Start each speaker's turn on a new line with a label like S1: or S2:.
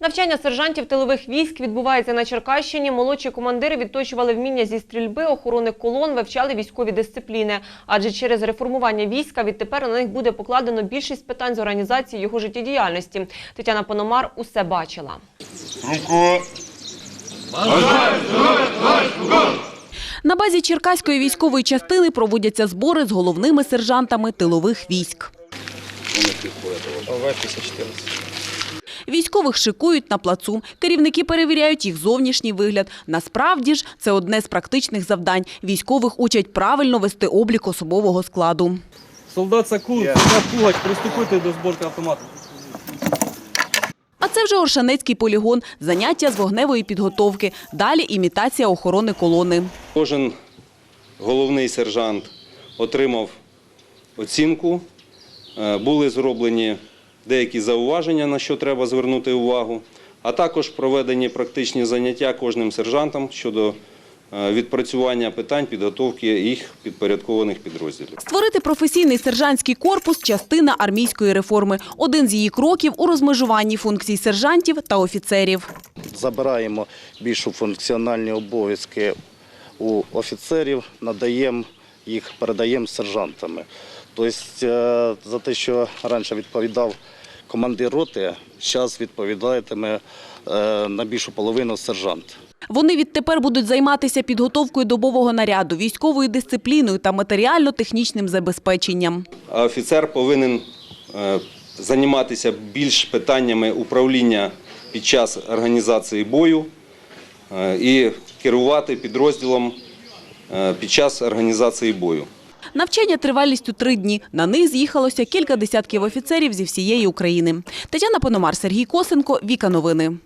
S1: Навчання сержантів тилових військ відбувається на Черкащині. Молодші командири відточували вміння зі стрільби, охорони колон, вивчали військові дисципліни. Адже через реформування війська відтепер на них буде покладено більшість питань з організації його життєдіяльності. Тетяна Пономар усе бачила.
S2: Руку.
S3: На базі Черкаської військової частини проводяться збори з головними сержантами тилових військ. Військових шикують на плацу. Керівники перевіряють їх зовнішній вигляд. Насправді ж це одне з практичних завдань. Військових учать правильно вести облік особового складу.
S4: Солдат Сакун, Пугач, приступити до зборки автомату.
S3: А це вже Оршанецький полігон, заняття з вогневої підготовки. Далі імітація охорони колони.
S5: Кожен головний сержант отримав оцінку. Е, Були зроблені деякі зауваження, на що треба звернути увагу, а також проведені практичні заняття кожним сержантом щодо е, відпрацювання питань підготовки їх підпорядкованих підрозділів.
S3: Створити професійний сержантський корпус – частина армійської реформи. Один з її кроків у розмежуванні функцій сержантів та офіцерів.
S6: забираємо більшу функціональні обов'язки у офіцерів, надаємо їх, передаємо сержантами. Тобто за те, що раніше відповідав командир роти, зараз відповідатиме е, на більшу половину сержант.
S3: Вони відтепер будуть займатися підготовкою добового наряду, військовою дисципліною та матеріально-технічним забезпеченням.
S5: Офіцер повинен е, займатися більш питаннями управління під час організації бою і керувати підрозділом під час організації бою.
S3: Навчання тривалістю три дні. На них з'їхалося кілька десятків офіцерів зі всієї України. Тетяна Пономар, Сергій Косенко, Віка Новини.